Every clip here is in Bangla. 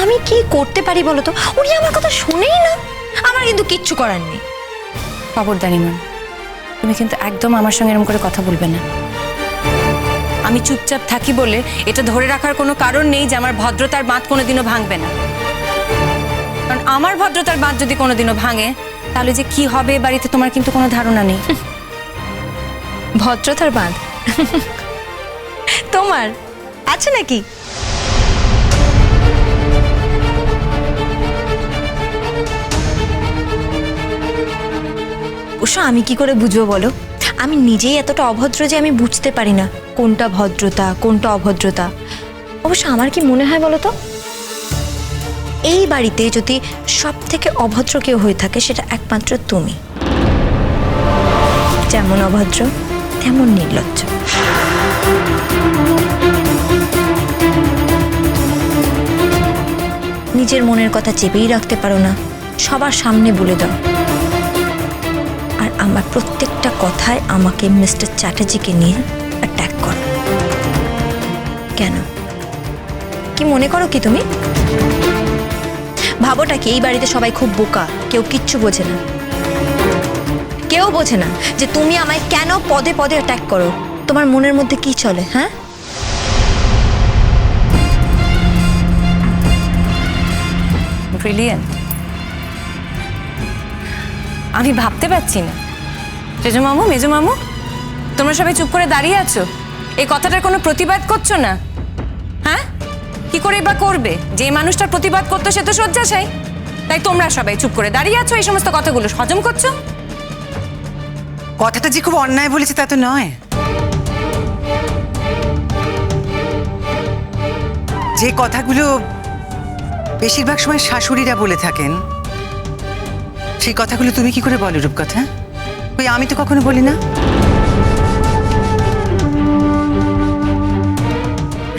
আমি কি করতে পারি বলো তো উনি আমার কথা শোনেই না। আমার কিন্তু কিচ্ছু করার নেই। খবরদারি ম্যাম তুমি কিন্তু একদম আমার সঙ্গে এরকম করে কথা বলবে না। আমি চুপচাপ থাকি বলে এটা ধরে রাখার কোনো কারণ নেই যে আমার ভদ্রতার বাঁধ কোনোদিনও ভাঙবে না। কারণ আমার ভদ্রতার বাঁধ যদি কোনোদিনও ভাঙে তাহলে যে কি হবে বাড়িতে তোমার কিন্তু কোনো ধারণা নেই। ভদ্রতার বাঁধ? তোমার? আছে নাকি? অবশ্য আমি কি করে বুঝব বলো? আমি নিজেই এতটা অভদ্র যে আমি বুঝতে পারি না কোনটা ভদ্রতা, কোনটা অভদ্রতা। অবশ্য আমার কি মনে হয় বলো তো? এই বাড়িতে যদি সব থেকে অভদ্র কেউ হয়ে থাকে, সেটা একমাত্র তুমি। যেমন অভদ্র, তেমন নির্লজ্জ। নিজের মনের কথা চেপেই রাখতে পারো না। সবার সামনে বলে দাও। আমার প্রত্যেকটা কথায় আমাকে মিস্টার চ্যাটার্জিকে নিয়ে অ্যাটাক করো। কেন? কি মনে করো কি তুমি? ভাবোটা কি এই বাড়িতে সবাই খুব বোকা, কেউ কিচ্ছু বোঝে না। কেউ বোঝে না যে তুমি আমায় কেন পদে পদে অ্যাটাক করো। তোমার মনের মধ্যে কি চলে হ্যাঁ? ব্রিলিয়েন্ট আমি ভাবতে পারছি না। সেজো মামু মেজো মামু তোমরা সবাই চুপ করে দাঁড়িয়ে আছো? এই কথাটার কোনো প্রতিবাদ করছ না? হ্যাঁ? কি করে বা করবে? যে মানুষটার প্রতিবাদ করতো সে তো শয্যাশায়ী। তাই তোমরা সবাই চুপ করে দাঁড়িয়ে আছো, এই সমস্ত কথাগুলো হজম করছ? কথাটা যে খুব অন্যায় বলেছে তা তো নয়। যে কথাগুলো বেশিরভাগ সময় শাশুড়িরা বলে থাকেন, সেই কথাগুলো তুমি কি করে বলো রূপকথা? ওই আমি তো কখনো বলি না।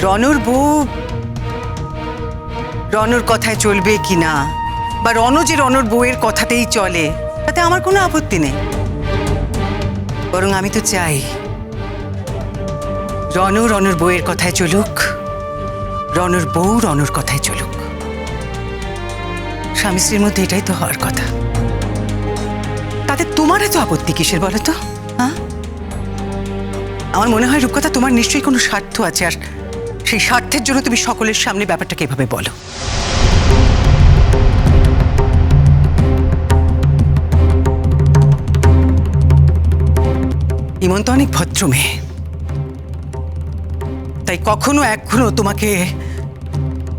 রনর বউ, রনর কথায় চলবে কি না? বা রণ যে রনর বউয়ের কথাতেই চলে, তাতে আমার কোনো আপত্তি নেই। বরং আমি তো চাই রণ রণর বউয়ের কথায় চলুক রণর বউ রণর কথায় চলুক। স্বামী স্ত্রীর মধ্যে এটাই তো হওয়ার কথা। তাতে তোমার এত আপত্তি কিসের বলো তো? আমার মনে হয়, রূপকথা, তোমার নিশ্চয়ই কোনো স্বার্থ আছে, আর সেই স্বার্থের জন্য তুমি সকলের সামনে ব্যাপারটাকে এভাবে বলো। ইমন তো অনেক ভদ্র মেয়ে। তাই কখনো এখনও তোমাকে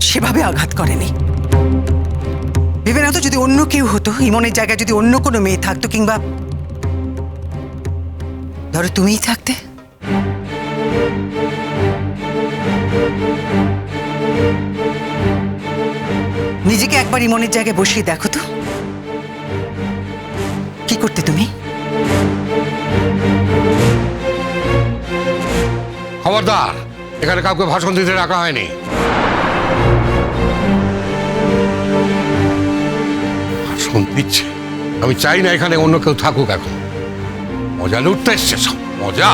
সেভাবে আঘাত করেনি। ভেবে না তো যদি অন্য কেউ হতো, ইমনের জায়গায় যদি অন্য কোনো মেয়ে থাকতো কিংবা ধরো তুমিই থাকতে। নিজেকে একবার ইমনের জায়গায় বসিয়ে দেখো তো। কি করতে তুমি? খবরদার, এখানে কাউকে ভাষণ দিতে রাখা হয়নি। ভাষণ দিচ্ছে। আমি চাই না এখানে অন্য কেউ থাকুক এখন। মজা লুটতে এসছে সব মজা।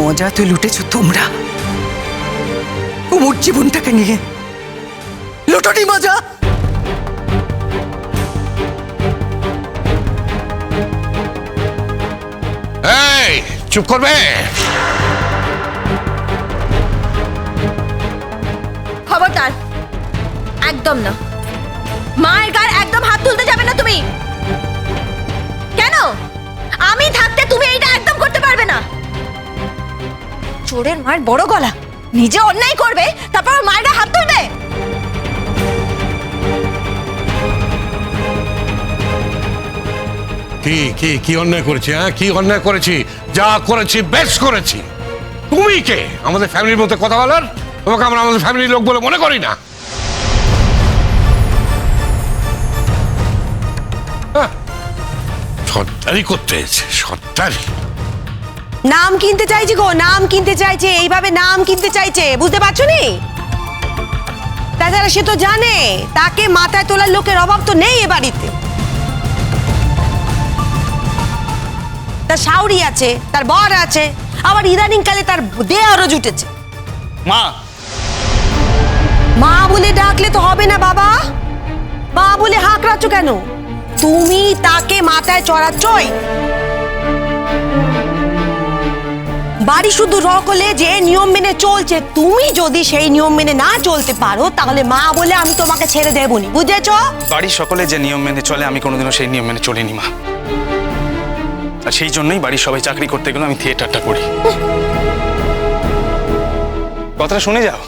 মজা তো লুটেছো তোমরা। কুমুর জীবনটাকে নিয়ে। লুটোনি মজা। চুপ করবে? একদম না। মায়ের গায়ে একদম হাত তুলতে যাবে না তুমি। কেন? আমি থাকতে তুমি এইটা একদম করতে পারবে না। চোরের মায়ের বড় গলা। নিজে অন্যায় করবে, তারপর মায়ের গায়ে হাত তুলবে? কি কি কি অন্যায় করেছি হ্যাঁ? কি অন্যায় করেছি? যা করেছি, বেশ করেছি। তুমি কে? আমাদের ফ্যামিলির মধ্যে কথা বলার? তোমাকে আমরা আমাদের ফ্যামিলির লোক বলে মনে করি না। সর্দারি করতে এসেছে সর্দারি নাম কিনতে চাইছে গো নাম কিনতে চাইছে এইভাবে নাম কিনতে চাইছে বুঝতে পারছ নি? তাছাড়া সে তো জানে তাকে মাথায় তোলার লোকের অভাব তো নেই এ বাড়িতে। তার শাউরি আছে তার বর আছে আবার ইদানিং কালে তার দেহ আরও জুটেছে। মা। মা বলে ডাকলে তো হবে না বাবা। মা বলে হাঁকড়াচ্ছ কেন? তুমি তাকে মাথায় চড়াচ্ছই বাড়ি শুধু রকলে যে নিয়ম মেনে চলছে তুমি যদি সেই নিয়ম মেনে না চলতে পারো তাহলে মা বলে আমি তোমাকে ছেড়ে দেবনি বুঝেছ? বাড়ির সকলে যে নিয়ম মেনে চলে আমি কোনোদিনও সেই নিয়ম মেনে চলিনি মা। আর সেই জন্যই বাড়ির সবাই চাকরি করতে গেলে আমি থিয়েটারটা করি। কথাটা শুনে যাও।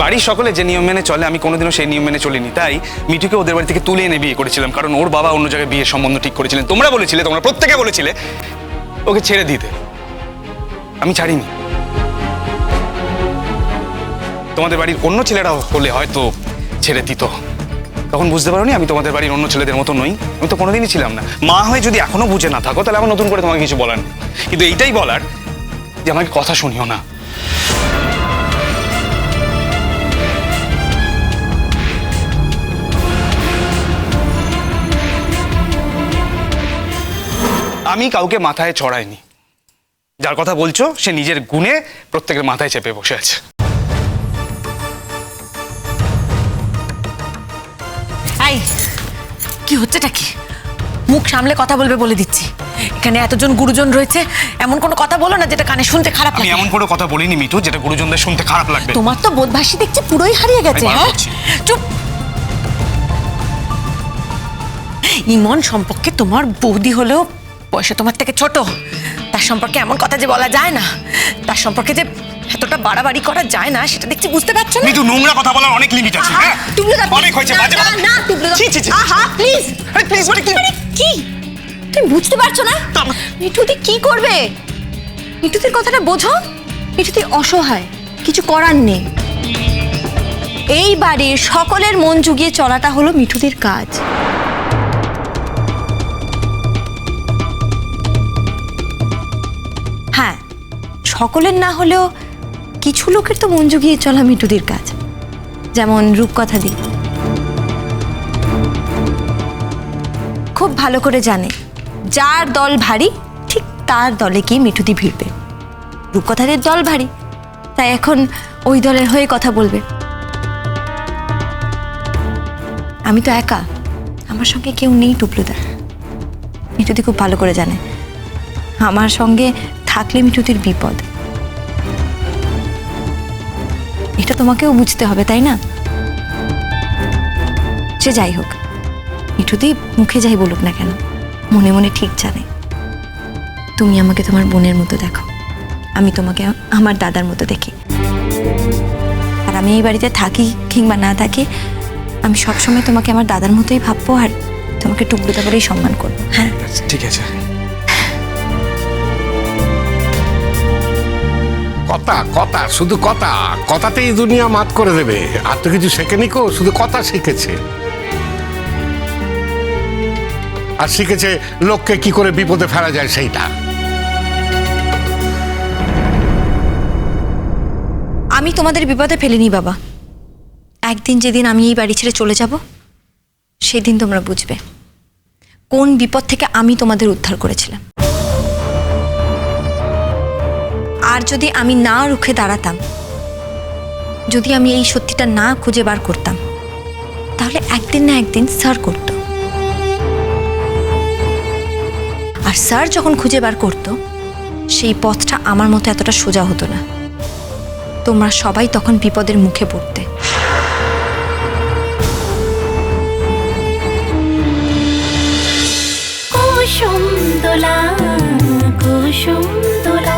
বাড়ির সকলে যে নিয়ম মেনে চলে, আমি কোনোদিনও সেই নিয়ম মেনে চলিনি। তাই মিঠুকে ওদের বাড়ি থেকে তুলে এনে বিয়ে করেছিলাম, কারণ ওর বাবা অন্য জায়গায় বিয়ের সম্বন্ধ ঠিক করেছিলেন। তোমরা বলেছিলে, তোমরা প্রত্যেকে বলেছিলে, ওকে ছেড়ে দিতে। আমি ছাড়িনি। তোমাদের বাড়ির অন্য ছেলেরা হলে হয়তো ছেড়ে দিত। তখন বুঝতে পারোনি, আমি তোমাদের বাড়ির অন্য ছেলেদের মতো নই। আমি তো কোনোদিনই ছিলাম না। মা হয়ে যদি এখনও বুঝে না থাকো, তাহলে আমার নতুন করে তোমাকে কিছু বলার কিন্তু এইটাই বলার যে আমাকে কথা শুনিও না। আমি কাউকে মাথায় চড়াইনি। যার কথা বলছো সে নিজের গুণে প্রত্যেকের মাথায় চেপে বসে আছে। এই কি হচ্ছেটা কি? মুখ সামলে কথা বলবে বলে দিচ্ছি। এখানে এতজন গুরুজন রয়েছে এমন কোনো কথা বলো না যেটা কানে শুনতে খারাপ আমি লাগে। এমন কোনো কথা বলিনি মিঠু যেটা গুরুজনদের শুনতে খারাপ লাগবে। তোমার তো বোধভাসী দেখছি পুরোই হারিয়ে গেছে হ্যাঁ? চুপ। ইমন সম্পর্কে তোমার বৌদি হলেও বয়সে তোমার থেকে ছোট। তার সম্পর্কে এমন কথা যে বলা যায় না। তার সম্পর্কে যে এতটা বাড়াবাড়ি করা যায় না সেটা দেখছি বুঝতে পারছ না? মিঠু নোংরা কথা বলার অনেক লিমিট আছে হ্যাঁ? টুকরোদা, অনেক হয়েছে বাজে না, না। ছি, ছি। আহা, প্লিজ প্লিজ মানে কি? কি? তুমি বুঝতে পারছ না? মিঠুদি কি করবে? মিঠুদির কথাটা বোঝো। মিঠুদি অসহায়। কিছু করার নেই। এই বাড়ির সকলের মন জুগিয়ে চলাটা হলো মিঠুদির কাজ। সকলের না হলেও কিছু লোকের তো মন জুগিয়ে চলা মিঠুদির কাজ। যেমন রূপকথা দিই খুব ভালো করে জানে, যার দল ভারী, ঠিক তার দলে গিয়ে মিঠুদি ভিড়বে। রূপকথাদের দল ভারী, তাই এখন ওই দলের হয়ে কথা বলবে। আমি তো একা, আমার সঙ্গে কেউ নেই টুপলুদা। মিঠুদি খুব ভালো করে জানে, আমার সঙ্গে থাকলে মিঠুদির বিপদ। এটা তোমাকেও বুঝতে হবে, তাই না? সে যাই হোক মিঠুদি মুখে যাই বলুক না কেন, মনে মনে ঠিক জানে। তুমি আমাকে তোমার বোনের মতো দেখো, আমি তোমাকে আমার দাদার মতো দেখি। আর আমি এই বাড়িতে থাকি কিংবা না থাকি, আমি সবসময় তোমাকে আমার দাদার মতোই ভাববো আর তোমাকে টুকরোদা বলেই সম্মান করব। হ্যাঁ? ঠিক আছে। কথা কথা, শুধু কথা। কথাতেই দুনিয়া মাত করে দেবে। আর তো কিছু শেখেনি কো, শুধু কথা শিখেছে। আর শিখেছে লোককে কি করে বিপদে ফেলা যায় সেইটা। আমি তোমাদের বিপদে ফেলিনি, বাবা। একদিন যেদিন আমি এই বাড়ি ছেড়ে চলে যাব, সেদিন তোমরা বুঝবে কোন বিপদ থেকে আমি তোমাদের উদ্ধার করেছিলাম। আর যদি আমি না রুখে দাঁড়াতাম, যদি আমি এই সত্যিটা না খুঁজে বার করতাম, তাহলে একদিন না একদিন স্যার করত। আর স্যার যখন খুঁজে বার করত, সেই পথটা আমার মতো এতটা সোজা হতো না। তোমরা সবাই তখন বিপদের মুখে পড়তে। কুসুম দোলা কুসুম দোলা।